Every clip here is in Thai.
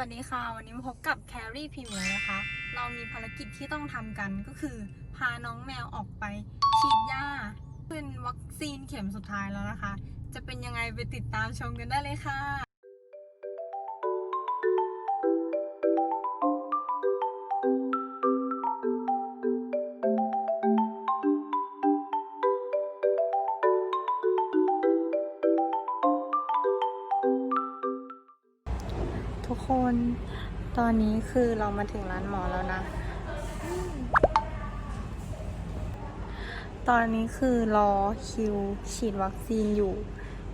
วัสดีค่ะ วันนี้มาพบกับแครี่พิมพ์นะคะ เรามีภารกิจที่ต้องทำกันก็คือ พาน้องแมวออกไปฉีดยาเป็นวัคซีนเข็มสุดท้ายแล้วนะคะ จะเป็นยังไงไปติดตามชมกันได้เลยค่ะ คนตอนนี้คือเรามาถึงร้านหมอแล้วนะ ตอนนี้คือรอคิวฉีดวัคซีนอยู่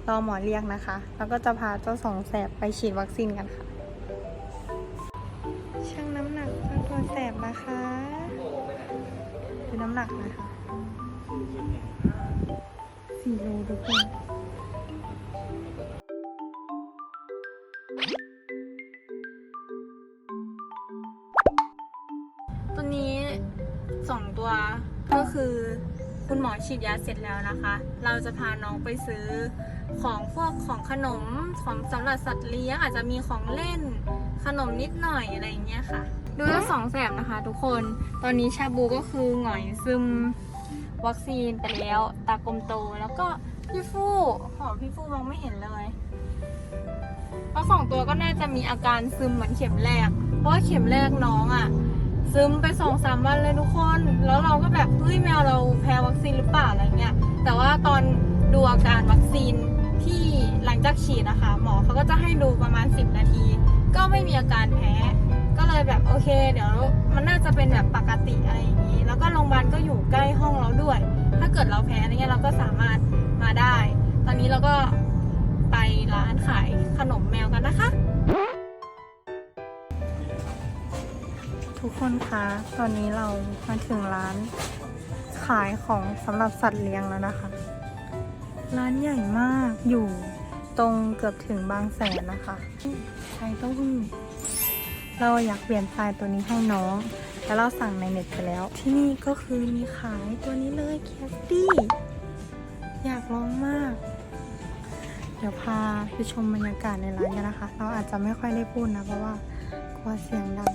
รอหมอเรียกนะคะ แล้วก็จะพาเจ้าสองแสบไปฉีดวัคซีนกันค่ะ ช่างน้ำหนักเจ้าตัวแสบนะคะดูน้ำหนักนะคะสี่โลทุกคน สองตัวก็คือคุณหมอฉีดยาเสร็จแล้วนะคะ เราจะพาน้องไปซื้อของพวกของขนมของสำหรับสัตว์เลี้ยงอาจจะมีของเล่นขนมนิดหน่อยอะไรอย่างเงี้ยค่ะ ดูทั้งสองแสบนะคะ ทุกคนตอนนี้ชาบูก็คือหงอยซึมวัคซีนไปแล้วตากลมโตแล้วก็พี่ฟู่หอพี่ฟู่มองไม่เห็นเลยแล้วสองตัวก็น่าจะมีอาการซึมเหมือนเข็มแรก เพราะว่าเข็มแรกน้องอะ่ะ ซึมไปสองสามวันเลยทุกคน แล้วเราก็แบบเฮ้ยแมวเราแพ้วัคซีนหรือเปล่าอะไรเงี้ย แต่ว่าตอนดูอาการวัคซีนที่หลังจากฉีดนะคะ หมอเขาก็จะให้ดูประมาณ 10 นาที ก็ไม่มีอาการแพ้ ก็เลยแบบโอเค เดี๋ยวมันน่าจะเป็นแบบปกติอะไรอย่างนี้ แล้วก็โรงพยาบาลก็อยู่ใกล้ห้องเราด้วย ถ้าเกิดเราแพ้อะไรเงี้ยเราก็สามารถมาได้ ตอนนี้เราก็ไปร้านขายขนมแมวกันนะคะ ทุกคนคะ ตอนนี้เรามาถึงร้านขายของสำหรับสัตว์เลี้ยงแล้วนะคะ ร้านใหญ่มากอยู่ตรงเกือบถึงบางแสนนะคะ ใช้ต้าหู้เราอยากเปลี่ยนทรายตัวนี้ให้น้อง แล้วเราสั่งในเน็ตไปแล้ว ที่นี่ก็คือมีขายตัวนี้เลยแคสตี้อยากลองมาก เดี๋ยวพาไปชมบรรยากาศในร้านกันนะคะ เราอาจจะไม่ค่อยได้พูดนะ เพราะว่ากลัวเสียงดัง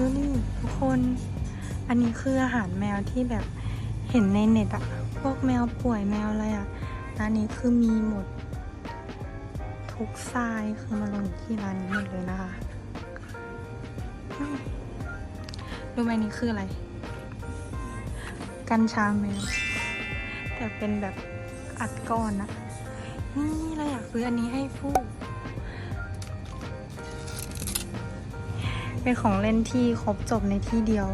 ดูนี่ทุกคน อันนี้คืออาหารแมวที่แบบเห็นในเน็ตอะพวกแมวป่วยแมวอะไรอะร้านนี้คือมีหมด ทุกทรายคือมาลงที่ร้านนี้หมดเลยนะคะรู้ไหมนี่คืออะไร กัญชาแมว แต่เป็นแบบอัดก้อนนะนี่เราอยากซื้ออันนี้ให้ฟู เป็นของเล่นที่ครบจบในที่เดียว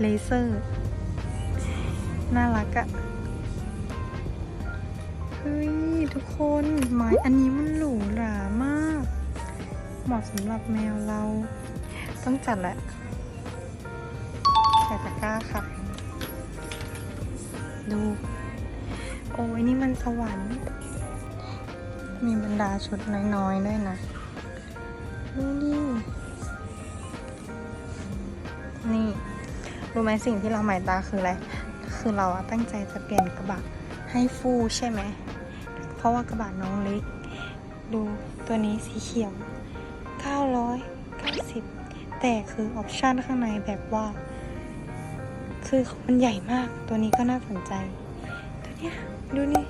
เลเซอร์ น่ารักอะเฮ้ย ทุกคนไม้อันนี้มันหรูหรามาก เหมาะสำหรับแมวเรา ต้องจัดแหละใส่ตะกร้าค่ะ ดู โอ้ยนี่มันสวรรค์มีบรรดาชุดน้อยๆด้วยนะ ดูดิ รู้ไหมสิ่งที่เราหมายตาคืออะไร คือเราอะตั้งใจจะเปลี่ยนกระบะให้ฟูใช่ไหม เพราะว่ากระบะน้องเล็ก ดูตัวนี้สีเขียว 990 แต่คือออปชั่นข้างในแบบว่า คือมันใหญ่มาก ตัวนี้ก็น่าสนใจ ตัวเนี้ยดูนี่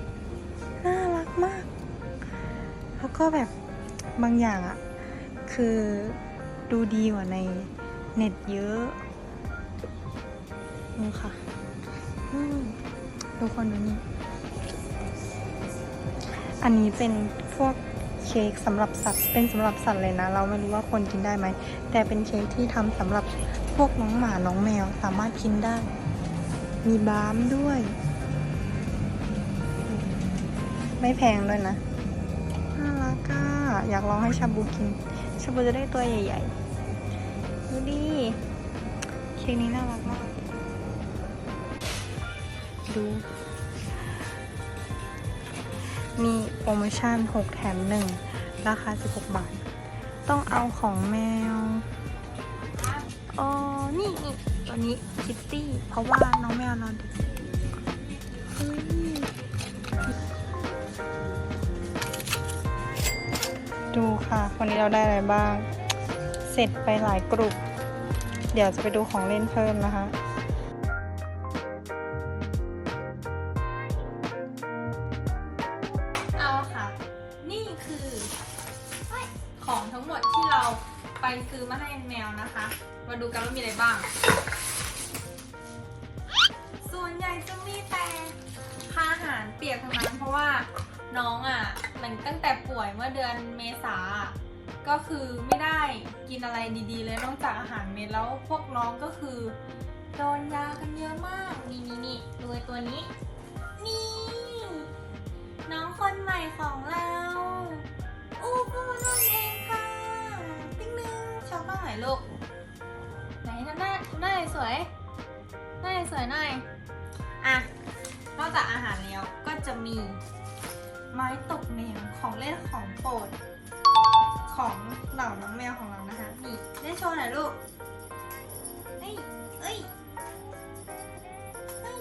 น่ารักมาก แล้วก็แบบบางอย่างอะคือดูดีกว่าในเน็ตเยอะ ดูค่ะอืมทุกคนดูนี่อันนี้เป็นพวกเค้กสำหรับสัตว์ เป็นสำหรับสัตว์เลยนะ เราไม่รู้ว่าคนกินได้ไหม แต่เป็นเค้กที่ทำสำหรับพวกน้องหมา น้องแมวสามารถกินได้ มีบาล์มด้วย ไม่แพงด้วยนะน่ารักอะอยากลองให้ชาบูกิน ชาบูจะได้ตัวใหญ่ๆ ดูดิ เค้กนี้น่ารักมาก ดู มีโปรโมชั่น 6 แถม 1 ราคา 16 บาท ต้องเอาของแมวอ๋อนี่นี่ตัวนี้คิตตี้ เพราะว่าน้องแมวนอนดึกดูค่ะ วันนี้เราได้อะไรบ้าง เสร็จไปหลายกลุ่มเดี๋ยวจะไปดูของเล่นเพิ่มนะคะ นี่คือของทั้งหมดที่เราไปซื้อมาให้แมวนะคะ มาดูกันว่ามีอะไรบ้าง ส่วนใหญ่จะมีแต่ค่าอาหารเปียกทั้งนั้นเพราะว่าน้องอะมันตั้งแต่ป่วยเมื่อเดือนเมษาก็คือไม่ได้กินอะไรดีๆ เลยนอกจากอาหารเม็ดแล้วพวกน้องก็คือโดนยากันเยอะมาก นี่นี่นี่ดูไอ้ตัวนี้ นี่ น้องคนใหม่ของเรา ลูก ไหนทำหน้าทำหน้าสวยหน้าสวยหน่อย อะ นอกจากอาหารแล้วก็จะมีไม้ตกแมวของเล่นของโปรด ของเหล่าน้องแมวของเรานะคะนี่เล่นโชว์หน่อยลูกเอ้ยเอ้ยเอ้ย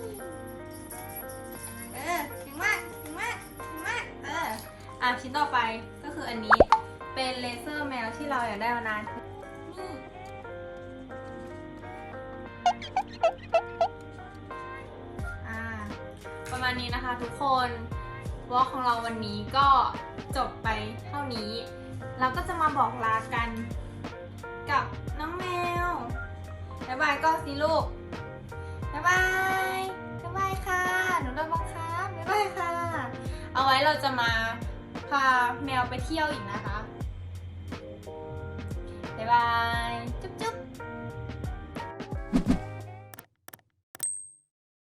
เออถึงมากถึงมากถึงมากเอออะชิ้นต่อไปก็คืออันนี้เป็นเลเซอร์แมวที่เราอยากได้มานานะ ประมาณนี้นะคะทุกคนวอลของเราวันนี้ก็จบไปเท่านี้ เราก็จะมาบอกลากันกับน้องแมวบ๊ายบายก็สิลูกบ๊ายบายบ๊ายบายค่ะ หนูระวังครับบ๊ายบายค่ะ เอาไว้เราจะมาพาแมวไปเที่ยวอีกนะคะบ๊ายบายจุ๊บ